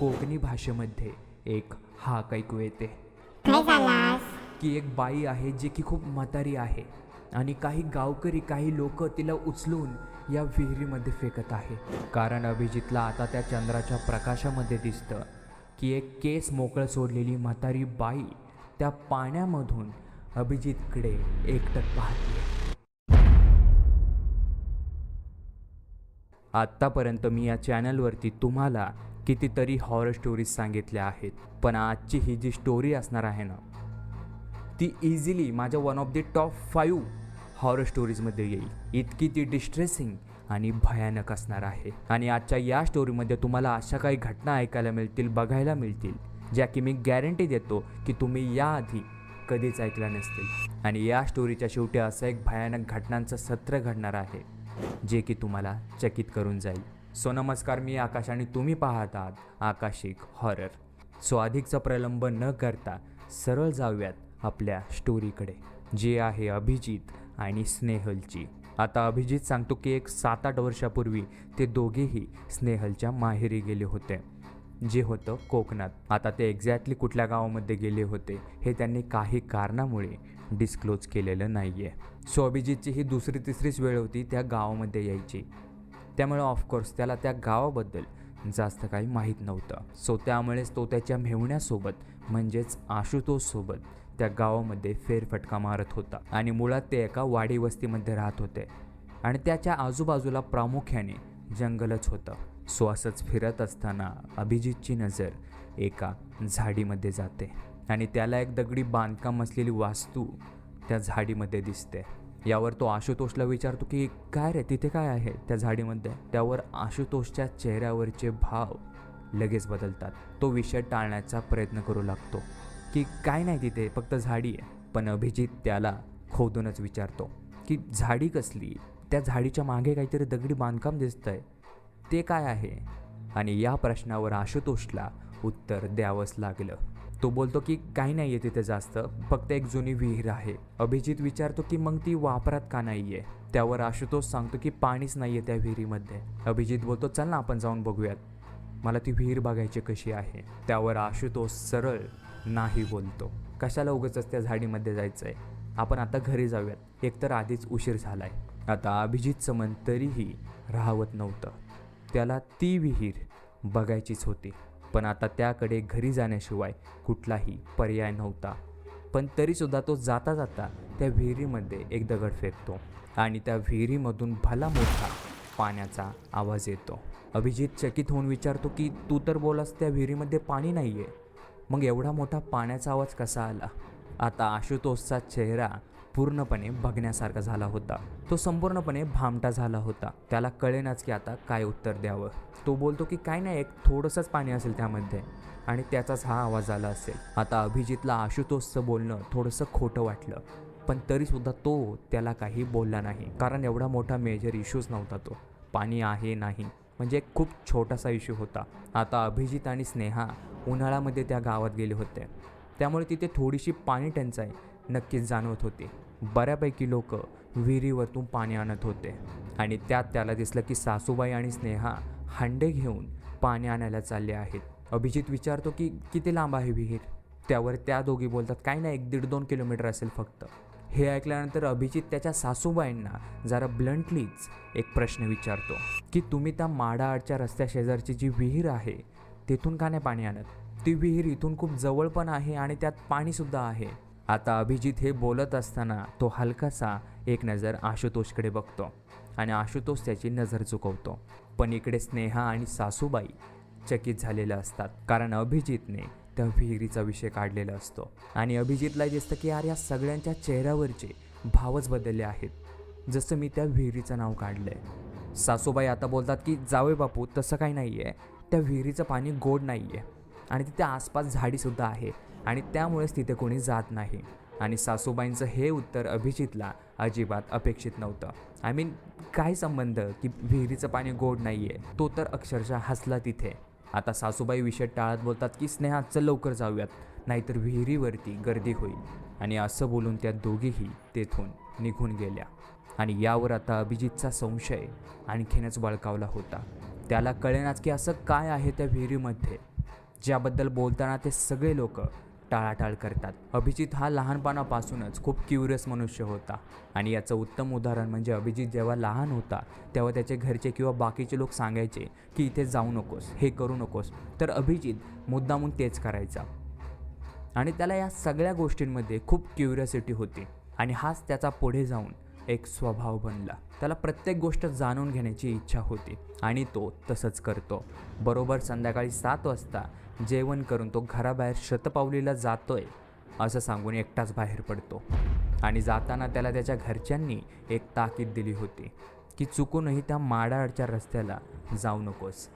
कोकणी भाषेमध्ये एक हाक ऐकू येते. की एक बाई आहे जी की खूप म्हातारी आहे आणि काही गावकरी काही लोक तिला उचलून या विहिरीमध्ये फेकत आहे. कारण अभिजितला आता त्या चंद्राच्या प्रकाशामध्ये दिसतं की एक केस मोकळं सोडलेली म्हातारी बाई त्या पाण्यामधून अभिजितकडे एकटक पाहते आत्तापर्यंत मी या चॅनलवरती तुम्हाला कितीतरी हॉरर स्टोरीज सांगितल्या आहेत पण आजची ही जी स्टोरी असणार आहे ना ती इझिली माझ्या one of the top five horror स्टोरीजमध्ये येईल. इतकी ती डिस्ट्रेसिंग आणि भयानक असणार आहे. आणि आजच्या या स्टोरीमध्ये तुम्हाला अशा काही घटना ऐकायला मिळतील बघायला मिळतील ज्या की मी गॅरंटी देतो की तुम्ही याआधी कधीच ऐकल्या नसतील. आणि या स्टोरीच्या शेवटी असं एक भयानक घटनांचं सत्र घडणार आहे जे की तुम्हाला चकित करून जाईल. सो नमस्कार मी आकाश आणि तुम्ही पाहत आहात आकाशिक हॉरर सो अधिकचा प्रलंब न करता सरळ जाऊयात आपल्या स्टोरीकडे जे आहे अभिजित आणि स्नेहलची. आता अभिजित सांगतो की एक सात आठ वर्षापूर्वी ते दोघेही स्नेहलच्या माहेरी गेले होते जे होतं कोकणात. आता ते एक्झॅक्टली कुठल्या गावामध्ये गेले होते हे त्यांनी काही कारणामुळे डिस्क्लोज केलेलं नाही आहे सो अभिजितची ही दुसरी तिसरीच वेळ होती त्या गावामध्ये यायची. त्यामुळे ऑफकोर्स त्याला त्या गावाबद्दल जास्त काही माहीत नव्हतं. सो त्यामुळेच तो त्याच्या मेहुण्यासोबत म्हणजेच आशुतोषसोबत त्या गावामध्ये फेरफटका मारत होता. आणि मुळात ते एका वाडी वस्तीमध्ये राहत होते. आणि त्याच्या आजूबाजूला प्रामुख्याने जंगलच होतं. सो असंच फिरत असताना अभिजितची नजर एका झाडीमध्ये जाते. आणि त्याला एक दगडी बांधकाम असलेली वास्तू त्या झाडीमध्ये दिसते. यावर तो आशुतोषला विचारतो की काय रे तिथे काय आहे? त्या झाडीमध्ये. त्यावर आशुतोषच्या चेहऱ्यावरचे भाव लगेच बदलतात. तो विषय टाळण्याचा प्रयत्न करू लागतो की काय नाही तिथे फक्त झाडी आहे. पण अभिजित त्याला खोदूनच विचारतो की झाडी कसली? त्या झाडीच्या मागे काहीतरी दगडी बांधकाम दिसतंय. ते काय आहे? आणि या प्रश्नावर आशुतोषला उत्तर द्यावंच लागलं. तो बोलतो की काही नाही आहे तिथे जास्त फक्त एक जुनी विहीर आहे. अभिजित विचारतो की मग ती वापरात का नाही आहे त्यावर आशुतोष सांगतो की पाणीच नाही आहे त्या विहिरीमध्ये. अभिजित बोलतो चल ना आपण जाऊन बघूयात. मला ती विहीर बघायची कशी आहे. त्यावर आशुतोष सरळ नाही बोलतो. कशाला उगच त्या झाडीमध्ये जायचं आहे आपण आता घरी जाऊयात. एकतर आधीच उशीर झाला आहे आता अभिजितचं मन तरीही राहवत नव्हतं. त्याला ती विहीर बघायचीच होती. पण आता त्याकडे घरी जाण्याशिवाय कुठलाही पर्याय नव्हता. पण तरीसुद्धा तो जाता जाता त्या विहिरीमध्ये एक दगड फेकतो आणि त्या विहिरीमधून भला मोठा पाण्याचा आवाज येतो. अभिजित चकित होऊन विचारतो की तू तर बोलास त्या विहिरीमध्ये पाणी नाही आहे मग एवढा मोठा पाण्याचा आवाज कसा आला? आता आशुतोषचा चेहरा पूर्णपणे बघण्यासारखा झाला होता. तो संपूर्णपणे भामटा झाला होता. त्याला कळेनाच की आता काय उत्तर द्यावं. तो बोलतो की काय नाही एक थोडंसंच पाणी असेल त्यामध्ये. आणि त्याचाच हा आवाज आला असेल. आता अभिजितला आशुतोषचं बोलणं थोडंसं खोटं वाटलं. पण तरीसुद्धा तो त्याला काही बोलला नाही. कारण एवढा मोठा मेजर इश्यूज नव्हता तो. पाणी आहे नाही. म्हणजे एक खूप छोटासा इश्यू होता. आता अभिजित आणि स्नेहा उन्हाळ्यामध्ये त्या गावात गेले होते. त्यामुळे तिथे थोडीशी पाणी टंचाई. नक्कीच जाणवत होती. बऱ्यापैकी लोक विहिरीवरतून पाणी आणत होते आणि त्यात त्याला दिसलं की सासूबाई आणि स्नेहा हांडे घेऊन पाणी आणायला चालले आहेत. अभिजित विचारतो की किती लांब आहे विहीर? त्यावर त्या दोघी बोलतात काय नाही एक दीड दोन किलोमीटर असेल फक्त. हे ऐकल्यानंतर अभिजित त्याच्या सासूबाईंना जरा ब्लंटलीच एक प्रश्न विचारतो की तुम्ही त्या माडाआडच्या रस्त्या शेजारची जी विहीर आहे तिथून का नाही पाणी आणत? ती विहीर इथून खूप जवळ पण आहे आणि त्यात पाणीसुद्धा आहे. आता अभिजित हे बोलत असताना तो हलकासा एक नजर आशुतोषकडे बघतो आणि आशुतोष त्याची नजर चुकवतो. पण इकडे स्नेहा आणि सासूबाई चकित झालेल्या असतात कारण अभिजितने त्या विहिरीचा विषय काढलेला असतो आणि अभिजितला दिसतं की यार या सगळ्यांच्या चेहऱ्यावरचे भावच बदलले आहेत. जसं मी त्या विहिरीचं नाव काढलं आहे सासूबाई आता बोलतात की जावे बापू तसं काही नाही आहे त्या विहिरीचं पाणी गोड नाही आहे आणि तिथे आसपास झाडीसुद्धा आहे. आणि त्यामुळेच तिथे कोणी जात नाही. आणि सासूबाईंचं हे उत्तर अभिजितला अजिबात अपेक्षित नव्हतं. आय मीन काय संबंध की विहिरीचं पाणी गोड नाही आहे तो तर अक्षरशः हसला तिथे. आता सासूबाई विषय टाळत बोलतात की स्नेहा चल लवकर जाऊयात. नाहीतर विहिरीवरती गर्दी होईल. आणि असं बोलून त्या दोघीही तेथून निघून गेल्या. आणि यावर आता अभिजितचा संशय आणखीनच बळकावला होता. त्याला कळेनाच की असं काय आहे त्या विहिरीमध्ये. ज्याबद्दल बोलताना ते सगळे लोक टाळाटाळ करतात. अभिजित हा लहानपणापासूनच खूप क्युरियस मनुष्य होता. आणि याचं उत्तम उदाहरण म्हणजे अभिजित जेव्हा लहान होता तेव्हा त्याचे घरचे किंवा बाकीचे लोक सांगायचे की इथे जाऊ नकोस हे करू नकोस. तर अभिजित मुद्दामून तेच करायचा. आणि त्याला या सगळ्या गोष्टींमध्ये खूप क्युरियोसिटी होती. आणि हाच त्याचा पुढे जाऊन एक स्वभाव बनला. त्याला प्रत्येक गोष्ट जाणून घेण्याची इच्छा होती. आणि तो तसंच करतो. बरोबर संध्याकाळी सात वाजता जेवण करून तो घराबाहेर शतपावलीला जातोय असं सांगून एकटाच बाहेर पडतो. आणि जाताना त्याला त्याच्या घरच्यांनी एक ताकीद दिली होती की चुकूनही त्या माडाआडच्या रस्त्याला जाऊ नकोस.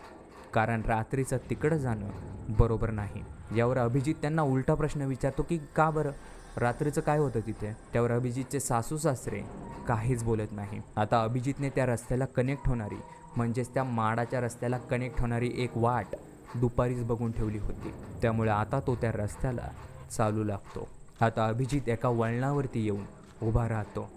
कारण रात्रीचं तिकडं जाणं बरोबर नाही. यावर अभिजित त्यांना उलटा प्रश्न विचारतो की का बरं? रात्रीचं काय होतं तिथे? त्यावर अभिजितचे सासू सासरे काहीच बोलत नाही. आता अभिजितने त्या रस्त्याला कनेक्ट होणारी म्हणजेच त्या माडाच्या रस्त्याला कनेक्ट होणारी एक वाट दुपारीच बघून ठेवली होती. त्यामुळे आता तो त्या रस्त्याला चालू लागतो. आता अभिजित एका वळणावरती येऊन उभा राहतो.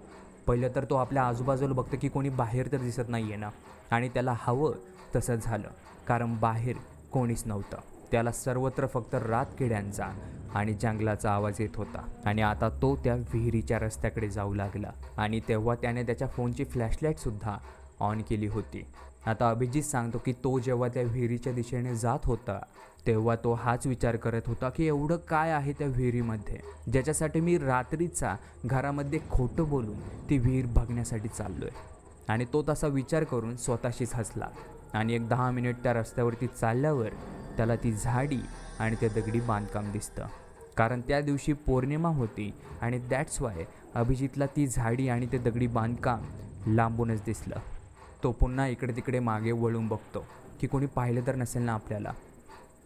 पहिलं तर तो आपल्या आजूबाजूला बघतो की कोणी बाहेर तर दिसत नाही आहे ना. आणि त्याला हवं तसं झालं. कारण बाहेर कोणीच नव्हतं. त्याला सर्वत्र फक्त रात किड्यांचा आणि जंगलाचा आवाज येत होता. आणि आता तो त्या विहिरीच्या रस्त्याकडे जाऊ लागला. आणि तेव्हा त्याने त्याच्या फोनची फ्लॅशलाईटसुद्धा ऑन केली होती. आता अभिजित सांगतो की तो जेव्हा त्या विहिरीच्या दिशेने जात होता तेव्हा तो हाच विचार करत होता की एवढं काय आहे त्या विहिरीमध्ये? ज्याच्यासाठी मी रात्रीचा घरामध्ये खोटं बोलून ती विहीर बघण्यासाठी चाललो आहे आणि तो तसा विचार करून स्वतःशीच हसला आणि एक दहा मिनिट त्या रस्त्यावरती चालल्यावर त्याला ती झाडी आणि ते दगडी बांधकाम दिसतं. कारण त्या दिवशी पौर्णिमा होती आणि दॅट्स वाय अभिजितला ती झाडी आणि ते दगडी बांधकाम लांबूनच दिसलं. तो पुन्हा इकडे तिकडे मागे वळून बघतो की कोणी पाहिलं तर नसेल ना आपल्याला.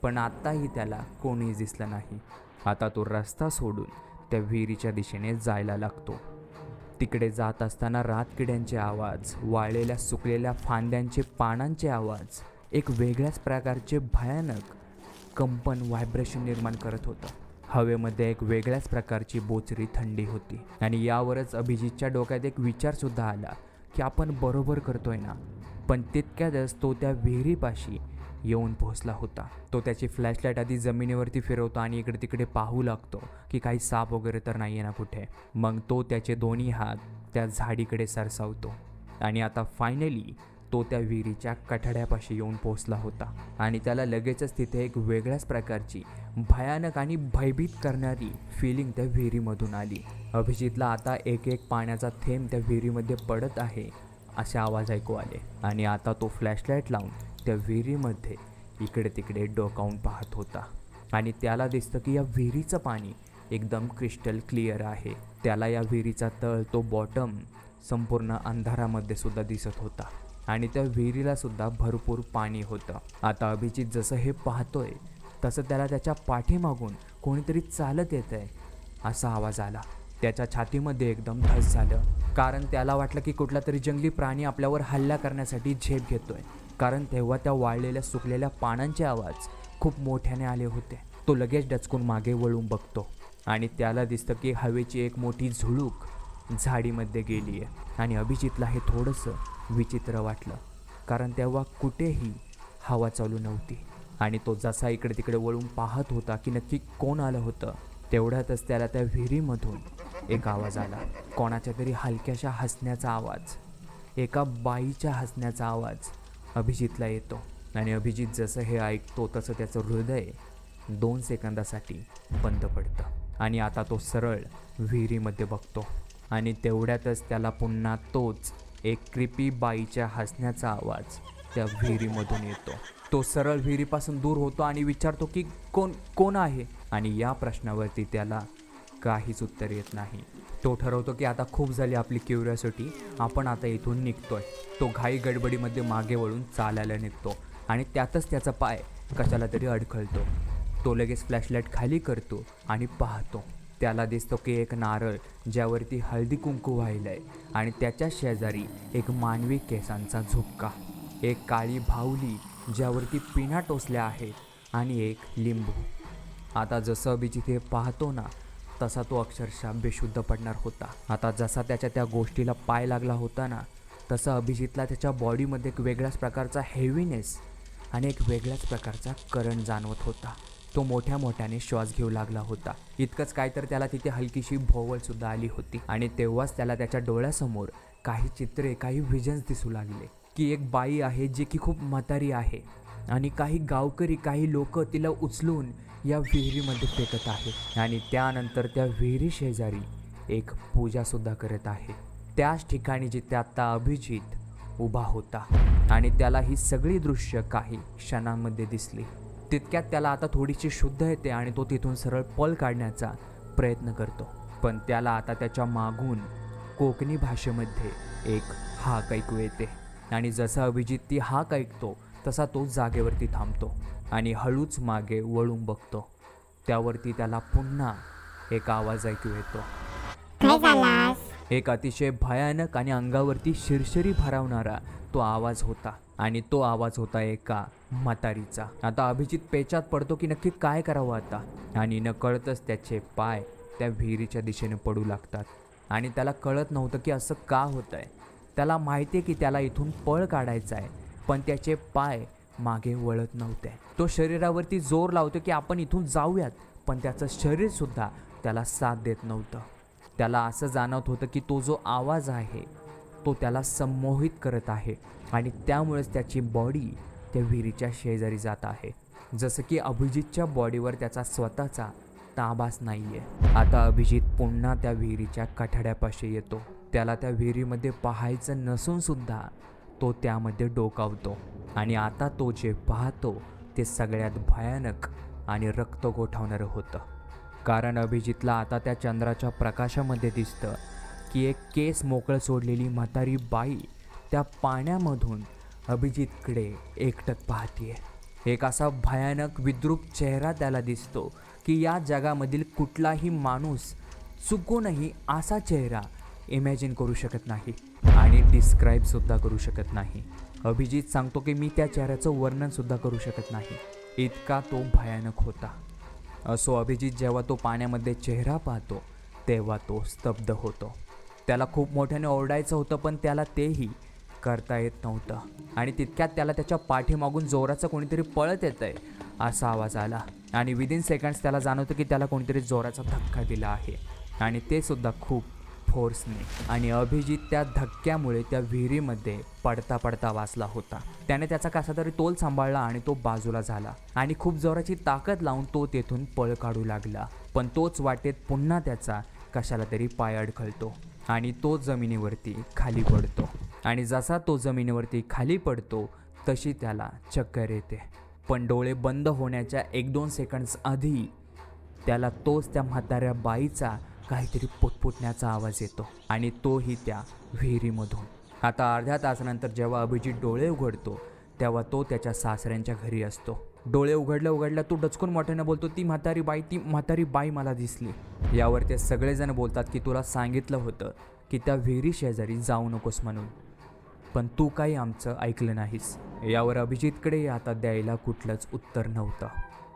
पण आत्ताही त्याला कोणीच दिसलं नाही. आता तो रस्ता सोडून त्या विहिरीच्या दिशेने जायला लागतो. तिकडे जात असताना रातकिड्यांचे आवाज वाळलेल्या सुकलेल्या फांद्यांचे पानांचे आवाज एक वेगळ्याच प्रकारचे भयानक कंपन व्हायब्रेशन निर्माण करत होतं. हवेमध्ये एक वेगळ्याच प्रकारची बोचरी थंडी होती आणि यावरच अभिजितच्या डोक्यात एक विचारसुद्धा आला की आपण बरोबर करतोय ना. पण तितक्यातच तो त्या विहिरीपाशी येऊन पोहोचला होता. तो त्याची फ्लॅशलाईट आधी जमिनीवरती फिरवतो आणि इकडे तिकडे पाहू लागतो की काही साप वगैरे तर नाही आहे ना कुठे. मग तो त्याचे दोन्ही हात त्या झाडीकडे सरसावतो. आणि आता फायनली तो त्या विहिरीच्या कठड्यापाशी येऊन पोहोचला होता आणि त्याला लगेचच तिथे एक वेगळ्याच प्रकारची भयानक आणि भयभीत करणारी फिलिंग त्या विहिरीमधून आली. अभिजितला आता एक एक पाण्याचा थेंब त्या विहिरीमध्ये पडत आहे असे आवाज ऐकू आले आणि आता तो फ्लॅशलाईट लावून त्या विहिरीमध्ये इकडे तिकडे डोकावून पाहत होता. आणि त्याला दिसतं की या विहिरीचं पाणी एकदम क्रिस्टल क्लिअर आहे. त्याला या विहिरीचा तळ तो बॉटम संपूर्ण अंधारामध्ये सुद्धा दिसत होता. आणि त्या विहिरीला सुद्धा भरपूर पाणी होतं. आता अभिजित जसं हे पाहतोय तसं त्याला त्याच्या पाठीमागून कोणीतरी चालत येत आहे असा आवाज आला. त्याच्या छातीमध्ये एकदम धस झालं कारण त्याला वाटलं की कुठला तरी जंगली प्राणी आपल्यावर हल्ला करण्यासाठी झेप घेतोय. कारण तेव्हा त्या वाळलेल्या सुकलेल्या पानांचे आवाज खूप मोठ्याने आले होते. तो लगेच डचकून मागे वळून बघतो आणि त्याला दिसतं की हवेची एक मोठी झुळूक झाडीमध्ये गेली आहे आणि अभिजितला हे थोडंसं विचित्र वाटलं कारण तेव्हा कुठेही हवा चालू नव्हती. आणि तो जसा इकडे तिकडे वळून पाहत होता की नक्की कोण आलं होतं तेवढ्यातच त्याला त्या विहिरीमधून एक आवाज आला. कोणाच्या तरी हलक्याशा हसण्याचा आवाज. एका बाईच्या हसण्याचा आवाज अभिजितला येतो. आणि अभिजित जसं हे ऐकतो तसं त्याचं हृदय दोन सेकंदासाठी बंद पडतं. आणि आता तो सरळ विहिरीमध्ये बघतो. आणि तेवढ्यातच त्याला पुन्हा तोच एक क्रिपी बाईच्या हसण्याचा आवाज त्या विहिरीमधून येतो. तो सरळ विहिरीपासून दूर होतो आणि विचारतो की कोण कोण आहे? आणि या प्रश्नावरती त्याला काहीच उत्तर येत नाही. तो ठरवतो की आता खूप झाली आपली क्युरियोसिटी आपण आता इथून निघतोय. तो घाई गडबडीमध्ये मागे वळून चालायला निघतो आणि त्यातच त्याचा पाय कशाला तरी अडखळतो. तो लगेच फ्लॅशलाईट खाली करतो आणि पाहतो. त्याला दिसतो की एक नारळ ज्यावरती हळदी कुंकू वाहिलं आहे आणि त्याच्या शेजारी एक मानवी केसांचा झुपका एक काळी भावली ज्यावरती पिना टोचल्या आहेत आणि एक लिंबू. आता जसं अभिजित हे पाहतो ना तसा तो अक्षरशः बेशुद्ध पडणार होता. आता जसा त्याच्या त्या गोष्टीला पाय लागला होता ना तसं अभिजितला त्याच्या बॉडीमध्ये एक वेगळ्याच प्रकारचा हेवीनेस आणि एक वेगळ्याच प्रकारचा करंट जाणवत होता. तो मोठ्या मोठ्याने श्वास घेऊ लागला होता. इतकंच काय तर त्याला तिथे हलकीशी भोवळ सुद्धा आली होती. आणि तेव्हाच त्याला त्याच्या डोळ्यासमोर काही चित्रे काही व्हिजन्स दिसू लागले. की एक बाई आहे जी की खूप म्हातारी आहे. आणि काही गावकरी काही लोक तिला उचलून या विहिरीमध्ये फेकत आहे. आणि त्यानंतर त्या विहिरी शेजारी एक पूजा सुद्धा करत आहे. त्याच ठिकाणी जिथे आता अभिजित उभा होता. आणि त्याला ही सगळी दृश्य काही क्षणांमध्ये दिसली. तितक्यात त्याला आता थोडीशी शुद्ध येते आणि तो तिथून सरळ पळ काढण्याचा प्रयत्न करतो. पण त्याला आता त्याच्या मागून कोकणी भाषेमध्ये एक हाक ऐकू येते. आणि जसा अभिजित ती हाक ऐकतो तसा तो जागेवरती थांबतो आणि हळूच मागे वळून बघतो. त्यावरती त्याला पुन्हा एक आवाज ऐकू येतो. एक अतिशय भयानक आणि अंगावरती शिरशिरी भरावणारा तो आवाज होता. आणि तो आवाज होता एका म्हातारीचा. आता अभिजित पेचात पडतो की नक्की काय करावं आता? आणि न त्याचे पाय त्या विहिरीच्या दिशेने पडू लागतात. आणि त्याला कळत नव्हतं की असं का होतं आहे त्याला माहिती आहे की त्याला इथून पळ काढायचा आहे पण त्याचे पाय मागे वळत नव्हते. तो शरीरावरती जोर लावतो की आपण इथून जाऊयात पण त्याचं शरीरसुद्धा त्याला साथ देत नव्हतं. त्याला असं जाणवत होतं की तो जो आवाज आहे तो त्याला संमोहित करत आहे आणि त्यामुळेच त्याची बॉडी त्या विहिरीच्या शेजारी जात आहे. जसं की अभिजितच्या बॉडीवर त्याचा स्वतःचा ताबाच नाही आहे आता अभिजित पुन्हा त्या विहिरीच्या कठाड्यापाशी येतो. त्याला त्या विहिरीमध्ये पाहायचं नसून सुद्धा तो त्यामध्ये डोकावतो. आणि आता तो जे पाहतो ते सगळ्यात भयानक आणि रक्त गोठावणारं होतं. कारण अभिजितला आता त्या चंद्राच्या प्रकाशामध्ये दिसतं की एक केस मोकळं सोडलेली म्हातारी बाई त्या पाण्यामधून अभिजितकडे एकटक पाहतीये. एक असा भयानक विद्रूप चेहरा त्याला दिसतो की या जगामधील कुठलाही माणूस चुकूनही असा चेहरा इमॅजिन करू शकत नाही आणि डिस्क्राईबसुद्धा करू शकत नाही. अभिजित सांगतो की मी त्या चेहऱ्याचं वर्णनसुद्धा करू शकत नाही. इतका तो भयानक होता. असो अभिजित जेव्हा तो पाण्यामध्ये चेहरा पाहतो तेव्हा तो स्तब्ध होतो. त्याला खूप मोठ्याने ओरडायचं होतं पण त्याला तेही करता येत नव्हतं. आणि तितक्यात त्याला त्याच्या पाठीमागून जोराचं कोणीतरी पळत येतं आहे असा आवाज आला. आणि विदिन सेकंड्स त्याला जाणवतं की त्याला कोणीतरी जोराचा धक्का दिला आहे. आणि ते सुद्धा खूप फोर्सने आणि अभिजित त्या धक्क्यामुळे त्या विहिरीमध्ये पडता पडता वाचला होता. त्याने त्याचा कसा तरी तोल सांभाळला आणि तो बाजूला झाला. आणि खूप जोराची ताकद लावून तो तेथून पळ काढू लागला. पण तोच वाटेत पुन्हा त्याचा कशाला तरी पाय अडखळतो आणि तो जमिनीवरती खाली पडतो. आणि जसा तो जमिनीवरती खाली पडतो तशी त्याला चक्कर येते. पण डोळे बंद होण्याच्या एक दोन सेकंड्स आधी त्याला तोच त्या म्हाताऱ्या बाईचा काहीतरी पुटपुटण्याचा आवाज येतो आणि तोही त्या विहिरीमधून. आता अर्ध्या तासानंतर जेव्हा अभिजित डोळे उघडतो तेव्हा तो त्याच्या सासऱ्यांच्या घरी असतो. डोळे उघडल्या उघडल्या तो डचकून मोठ्याने बोलतो ती म्हातारी बाई ती म्हातारी बाई मला दिसली. यावर ते सगळेजण बोलतात की तुला सांगितलं होतं की त्या विहिरी शेजारी जाऊ नकोस म्हणून. पण तू काही आमचं ऐकलं नाहीस. यावर अभिजितकडे आता द्यायला कुठलंच उत्तर नव्हतं.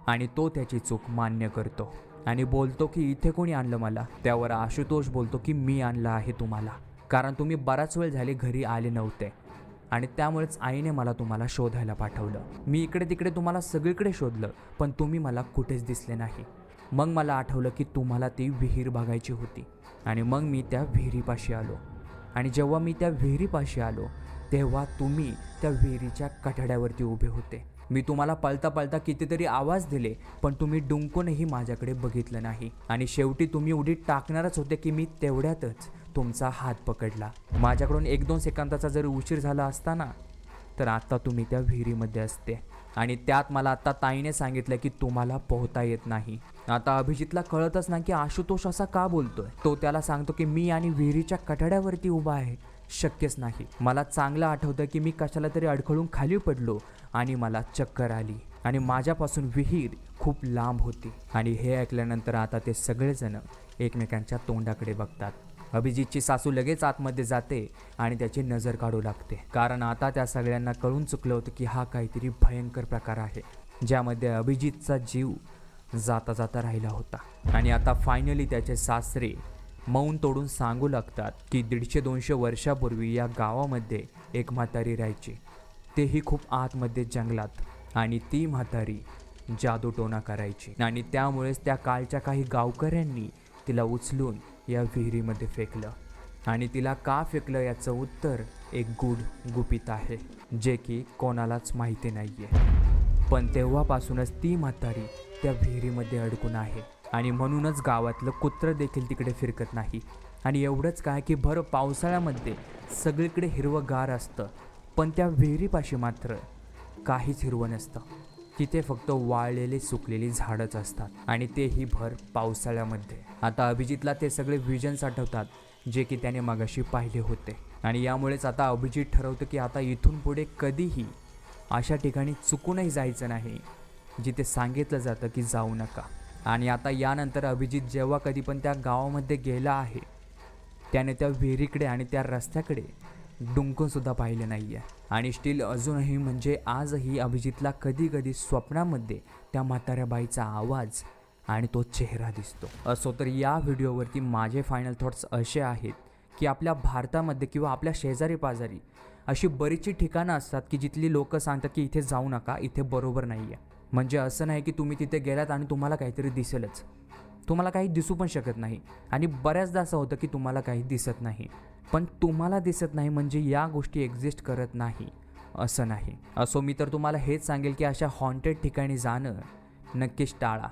आणि तो त्याची चूक मान्य करतो आणि बोलतो की इथे कोणी आणलं मला? त्यावर आशुतोष बोलतो की मी आणलं आहे तुम्हाला. कारण तुम्ही बराच वेळ झाले घरी आले नव्हते. आणि त्यामुळेच आईने मला तुम्हाला शोधायला पाठवलं. मी इकडे तिकडे तुम्हाला सगळीकडे शोधलं पण तुम्ही मला कुठेच दिसले नाही. मग मला आठवलं की तुम्हाला ती विहीर बघायची होती. आणि मग मी त्या विहिरीपाशी आलो. आणि जेव्हा मी त्या विहिरीपाशी आलो तेव्हा तुम्ही त्या विहिरीच्या कठड्यावरती उभे होते. मी तुम्हाला पळता पळता कितीतरी आवाज दिले पण तुम्ही डुंकूनही माझ्याकडे बघितलं नाही. आणि शेवटी तुम्ही उडी टाकणारच होते की मी तेवढ्यातच तुमचा हात पकडला. माझ्याकडून एक दोन सेकंदाचा जर उशीर झाला असता ना तर आत्ता तुम्ही त्या विहिरीमध्ये असते. आणि त्यात मला आत्ता ताईने सांगितलं की तुम्हाला पोहता येत नाही. आता अभिजितला कळतच नाही की आशुतोष असा का बोलतोय. तो त्याला सांगतो की मी आणि विहिरीच्या कठड्यावरती उभा आहे. शक्यच नाही. मला चांगलं आठवतं की मी कशाला तरी अडखळून खाली पडलो आणि मला चक्कर आली. आणि माझ्यापासून विहीर खूप लांब होती. आणि हे ऐकल्यानंतर आता ते सगळेजण एकमेकांच्या तोंडाकडे बघतात. अभिजितची सासू लगेच आतमध्ये जाते आणि त्याची नजर काढू लागते. कारण आता त्या सगळ्यांना कळून चुकलं होतं की हा काहीतरी भयंकर प्रकार आहे ज्यामध्ये अभिजितचा जीव जाता जाता राहिला होता. आणि आता फायनली त्याचे सासरे मौन तोडून सांगू लागतात की दीडशे दोनशे वर्षापूर्वी या गावामध्ये एक म्हातारी राहायची. तेही खूप आतमध्ये जंगलात आणि ती म्हातारी जादूटोना करायची. आणि त्यामुळेच त्या काळच्या काही गावकऱ्यांनी तिला उचलून या विहिरीमध्ये फेकलं. आणि तिला का फेकलं याचं उत्तर एक गूढ गुपित आहे जे की कोणालाच माहिती नाही आहे पण तेव्हापासूनच ती म्हातारी त्या विहिरीमध्ये अडकून आहे. आणि म्हणूनच गावातलं कुत्रं देखील तिकडे फिरकत नाही. आणि एवढंच काय की भर पावसाळ्यामध्ये सगळीकडे हिरवंगार असतं. पण त्या विहिरीपाशी मात्र काहीच हिरवं नसतं. तिथे फक्त वाळलेले सुकलेली झाडच असतात आणि तेही भर पावसाळ्यामध्ये. आता अभिजितला ते सगळे विजन्स आठवतात जे की त्याने मागाशी पाहिले होते. आणि यामुळेच आता अभिजित ठरवतं की आता इथून पुढे कधीही अशा ठिकाणी चुकूनही जायचं नाही जिथे सांगितलं जातं की जाऊ नका. आणि आता यानंतर अभिजित जेव्हा कधी पण त्या गावामध्ये गेला आहे त्याने त्या विहिरीकडे आणि त्या रस्त्याकडे डुंकूनसुद्धा पाहिले नाही आहे आणि स्टील अजूनही म्हणजे आजही अभिजितला कधी कधी स्वप्नामध्ये त्या म्हाताऱ्या बाईचा आवाज आणि तो चेहरा दिसतो. असो तर या व्हिडिओवरती माझे फायनल थॉट्स असे आहेत की आपल्या भारतामध्ये किंवा आपल्या शेजारी पाजारी अशी बरीचशी ठिकाणं असतात की जिथली लोकं सांगतात की इथे जाऊ नका इथे बरोबर नाही आहे म्हणजे असं नाही की तुम्ही तिथे गेलात आणि तुम्हाला काहीतरी दिसेलच. तुम्हाला काही दिसू पण शकत नाही. आणि बऱ्याचदा असं होतं की तुम्हाला काही दिसत नाही. पण तुम्हाला दिसत नाही म्हणजे या गोष्टी एक्झिस्ट करत नाही. असं नाही. असो मी तर तुम्हाला हेच सांगेल की अशा हॉन्टेड ठिकाणी जाणं नक्कीच टाळा.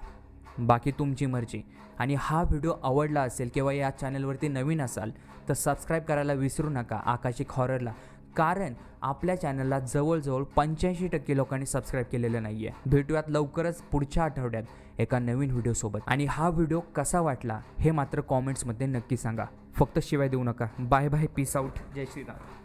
बाकी तुमची मर्जी. आणि हा व्हिडिओ आवडला असेल किंवा या चॅनलवरती नवीन असाल तर सबस्क्राईब करायला विसरू नका. आकाशिक हॉररला कारण आपल्या चॅनलला जवळजवळ पंच्याऐंशी टक्के लोकांनी सबस्क्राईब केलेलं नाही आहे भेटूयात लवकरच पुढच्या आठवड्यात एका नवीन व्हिडिओसोबत आणि हा व्हिडिओ कसा वाटला हे मात्र कॉमेंट्समध्ये नक्की सांगा. फक्त शिवाय देऊ नका. बाय बाय पीस आऊट जय श्रीराम.